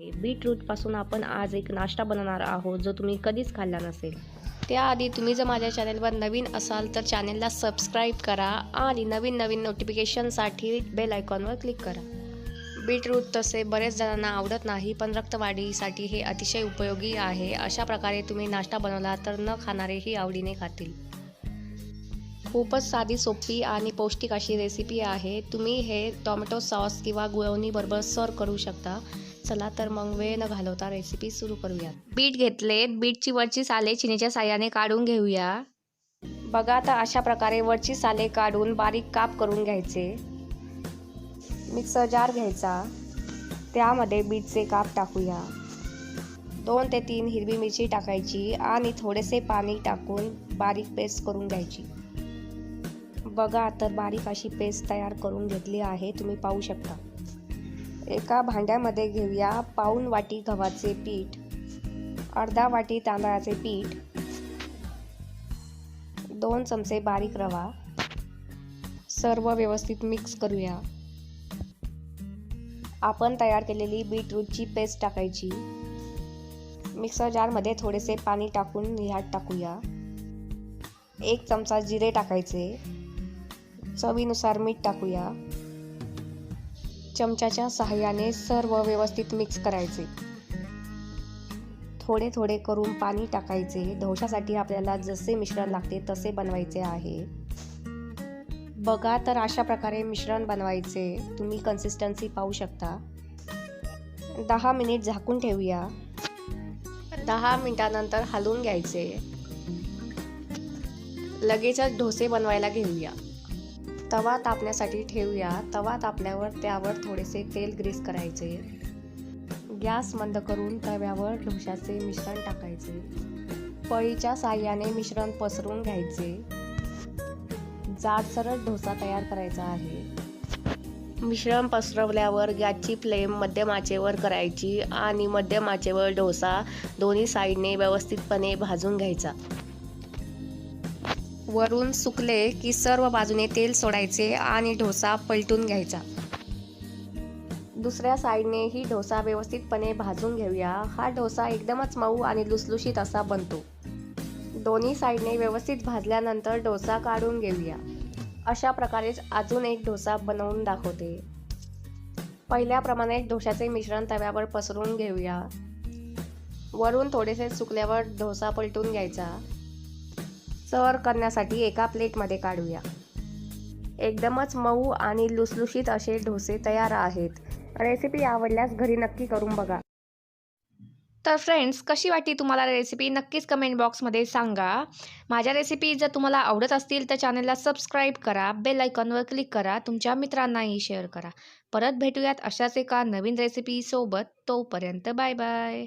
हे बीटरूटपासून आपण आज एक नाश्ता बनवणार आहोत जो तुम्ही कधीच खाल्ला नसेल. त्याआधी तुम्ही जर माझ्या चॅनलवर नवीन असाल तर चॅनलला सबस्क्राईब करा आणि नवीन नवीन नोटिफिकेशनसाठी बेल आयकॉनवर क्लिक करा. बीटरूट तसे बरेच जणांना आवडत नाही पण रक्तवाढीसाठी हे अतिशय उपयोगी आहे. अशा प्रकारे तुम्ही नाश्ता बनवला तर न खाणारेही आवडीने खातील. खूपच साधी सोपी आणि पौष्टिक अशी रेसिपी आहे. तुम्ही हे टोमॅटो सॉस किंवा गुळवणीबरोबर सर्व करू शकता. चला तर मग वेळ न घालवता रेसिपी सुरू करूया बीट घेतलेत. बीटची वरची साले चिनीच्या साह्याने काढून घेऊया. बघा आता अशा प्रकारे वरची साले काढून बारीक काप करून घ्यायचे. मिक्सर जार घ्यायचा. त्यामध्ये बीटचे काप टाकूया. दोन ते तीन हिरवी मिरची टाकायची आणि थोडेसे पाणी टाकून बारीक पेस्ट करून घ्यायची. बघा तर बारीक अशी पेस्ट तयार करून घेतली आहे. तुम्ही पाहू शकता. एका भांड्यामध्ये घेऊया पाऊन वाटी गव्हाचे पीठ अर्धा वाटी तांदळाचे पीठ दोन चमचे बारीक रवा. सर्व व्यवस्थित मिक्स करूया. आपण तयार केलेली बीटरूटची पेस्ट टाकायची. मिक्सर जारमध्ये थोडेसे पाणी टाकून ह्यात टाकूया. एक चमचा जिरे टाकायचे. चवीनुसार मीठ टाकूया. चमच्याच्या सहाय्याने सर्व व्यवस्थित मिक्स करायचे. थोडे थोडे करून पाणी टाकायचे. ढोशासाठी आपल्याला जसे मिश्रण लागते तसे बनवायचे आहे. बघा तर अशा प्रकारे मिश्रण बनवायचे. तुम्ही कन्सिस्टन्सी पाहू शकता. दहा मिनिट झाकून ठेवूया. दहा मिनिटानंतर हलवून घ्यायचे. लगेचच डोसे बनवायला घेऊया. तवा तापण्यासाठी ठेवूया. तवा तापल्यावर त्यावर थोडेसे तेल ग्रीस करायचे. गॅस मंद करून तव्यावर ढोशाचे मिश्रण टाकायचे. पळीच्या साह्याने मिश्रण पसरून घ्यायचे. जाडसर डोसा तयार करायचा आहे. मिश्रण पसरवल्यावर गॅसची फ्लेम मध्यम आचेवर करायची आणि मध्यम आचेवर डोसा दोन्ही साईडने व्यवस्थितपणे भाजून घ्यायचा. वरून सुकले की सर्व बाजूने तेल सोडायचे आणि ढोसा पलटून घ्यायचा. दुसऱ्या साईडनेही डोसा व्यवस्थितपणे भाजून घेऊया. हा डोसा एकदमच मऊ आणि लुसलुशीत असा बनतो. दोन्ही साईडने व्यवस्थित भाजल्यानंतर डोसा काढून घेऊया. अशा प्रकारेच अजून एक डोसा बनवून दाखवते. पहिल्याप्रमाणे डोशाचे मिश्रण तव्यावर पसरून घेऊया. वरून थोडेसे सुकल्यावर डोसा पलटून घ्यायचा. सर्व करण्यासाठी एका प्लेटमध्ये काढूया. एकदमच मऊ आणि लुसलुशीत असे डोसे तयार आहेत. रेसिपी आवडल्यास घरी नक्की करून बघा. तर फ्रेंड्स कशी वाटली तुम्हाला रेसिपी? नक्कीच कमेंट बॉक्समध्ये सांगा. माझ्या रेसिपी जर तुम्हाला आवडत असतील तर चॅनलला सबस्क्राईब करा बेल आयकॉनवर क्लिक करा तुमच्या मित्रांनाही शेअर करा. परत भेटूयात अशाच एका नवीन रेसिपीसोबत तोपर्यंत बाय बाय